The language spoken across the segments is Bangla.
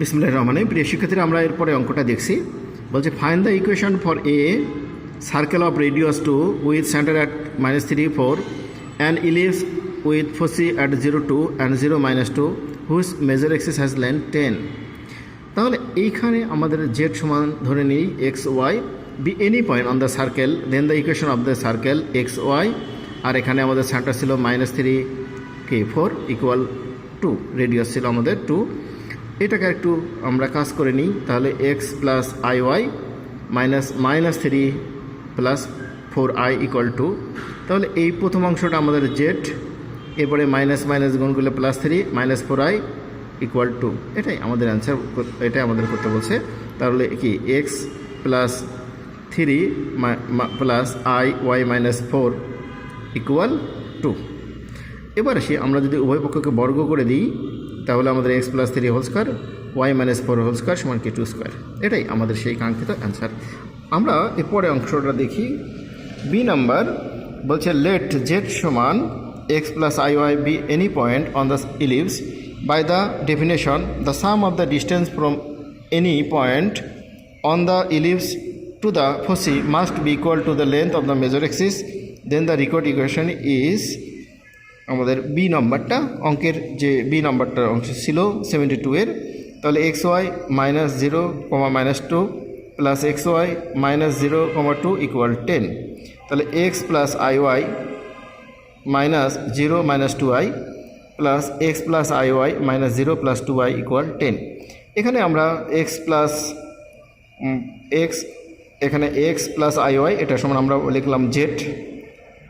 বিসমুল্লাহ রহমানে প্রিয় শিক্ষার্থীরা, আমরা এরপরে অঙ্কটা দেখছি। বলছে find the equation for a circle of radius two with centre at minus three four and ellipse with foci at zero two and zero minus two whose major axis has length ten তাহলে এইখানে আমাদের জেড সমান ধরে নিই x y be any point on the circle then the equation of the circle x y আর এখানে আমাদের সেন্টার ছিল মাইনাস থ্রি কে ফোর ইকুয়াল টু রেডিয়াস ছিল আমাদের টু এটাকে একটু আমরা কাজ করে নিই, তাহলে x plus i y minus minus three plus four i equal to তাহলে এই প্রথম অংশটা আমাদের জেড এরপরে মাইনাস মাইনাস গুণ করলে plus three minus four i equal to এটাই আমাদের অ্যান্সার এটাই আমাদের করতে বলছে। তাহলে কি x plus three plus i y minus four equal to এবার আসি, আমরা যদি উভয় পক্ষকে বর্গ করে দিই তাহলে আমাদের x plus three whole square y minus four whole square সমান কি টু স্কোয়ার এটাই আমাদের সেই কাঙ্ক্ষিত অ্যান্সার আমরা এরপরে অংশটা দেখি। বি নাম্বার বলছে লেট জেড সমান x plus i y be any point on the ellipse by the definition the sum of the distance from any point on the ellipse to the foci must be equal to the length of the major axis, then the record equation is আমাদের বি নম্বরটা, অঙ্কের যে বি নাম্বারটার অংশ ছিল সেভেন্টি টু এর, তাহলে x y minus zero comma minus two plus x y minus zero comma two equal ten তাহলে x plus i y minus zero minus two i plus x plus i y minus zero plus two i equal ten এখানে আমরা এক্স প্লাস এক্স এখানে এক্স প্লাস আই ওয়াই এটা সমান আমরা লিখলাম জেড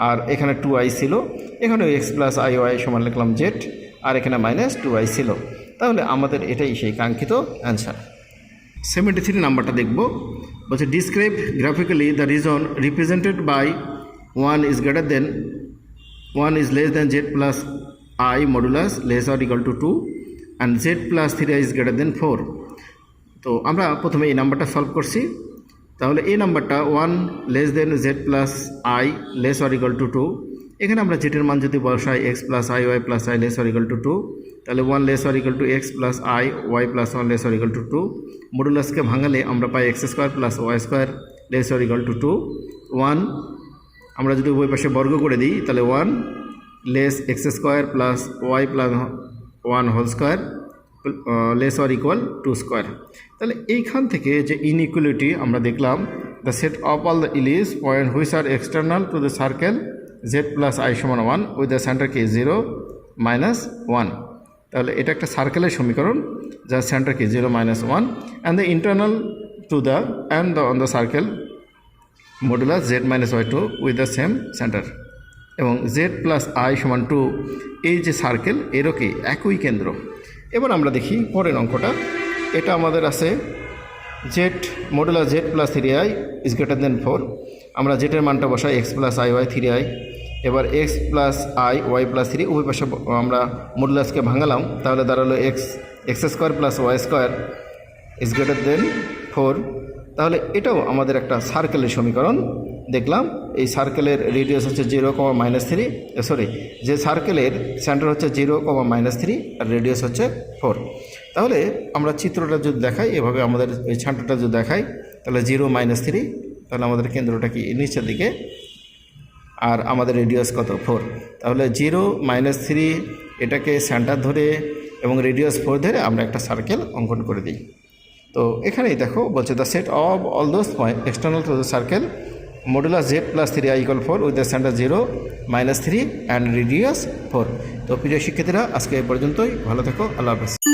আর এখানে টু আই ছিল। এখানেও এক্স প্লাস আই ওয়াই সমান লিখলাম জেড আর এখানে মাইনাস টু আই ছিল। তাহলে আমাদের এটাই সেই কাঙ্ক্ষিত অ্যান্সার সেভেন্টি থ্রি নাম্বারটা দেখব। বলছে describe graphically the region represented by one is greater than one is less than z plus i modulus less or equal two two and z plus three i is greater than four তো আমরা প্রথমে এই নাম্বারটা সলভ করছি। তাহলে এই নাম্বারটা one less than z plus i less or equal to two এখানে আমরা জেটের মান যদি বসাই x plus i y plus i less or equal to two তাহলে one less or equal to x plus i y plus one less or equal to two মডুলাসকে ভাঙালে আমরা পাই x square plus y square less or equal to two one আমরা যদি উভয় পাশে বর্গ করে দিই, তাহলে one less x square plus y plus one whole square less or equal to square তাহলে এইখান থেকে যে ইনইকুয়ালিটি আমরা দেখলাম the set of all the ellipse point which are external to the circle z plus i সমান ওয়ান উইথ দ্য সেন্টার কে জিরো মাইনাস ওয়ান তাহলে এটা একটা সার্কেলের সমীকরণ, যার centre K zero minus one and the internal to the and the on the circle modulus z minus y two with the same centre এবং জেড প্লাস আই সমান টু এই যে সার্কেল এরও কি একই কেন্দ্র? এবার আমরা দেখি পরের অঙ্কটা। এটা আমাদের আছে z modular z plus three i is greater than four আমরা জেটের মানটা বসাই x plus i y three i এবার x plus i y plus three উভয় পাশে আমরা মডুলাসকে ভাঙালাম। তাহলে দাঁড়াল x x square plus y square is greater than four তাহলে এটাও আমাদের একটা সার্কেলের সমীকরণ। দেখলাম, এই সার্কেলের রেডিয়াস হচ্ছে zero comma minus three sorry যে সার্কেলের সেন্টার হচ্ছে জিরো কমা মাইনাস থ্রি আর রেডিয়াস হচ্ছে ফোর তাহলে আমরা চিত্রটা যদি দেখাই, এভাবে আমাদের এই সেন্টারটা যদি দেখাই, তাহলে জিরো মাইনাস থ্রি তাহলে আমাদের কেন্দ্রটা কি? নিচের দিকে। আর আমাদের রেডিয়াস কত? ফোর তাহলে জিরো মাইনাস থ্রি এটাকে সেন্টার ধরে এবং রেডিয়াস ফোর ধরে আমরা একটা সার্কেল অঙ্কন করে দিই। তো এখানেই দেখো, বলছে the set of all those point external to the circle modulus z plus three i equal equal four with the centre zero minus three and radius four তো প্রিয় শিক্ষার্থীরা, আজকে এ পর্যন্তই। ভালো থাকো, আল্লাহ হাফেজ।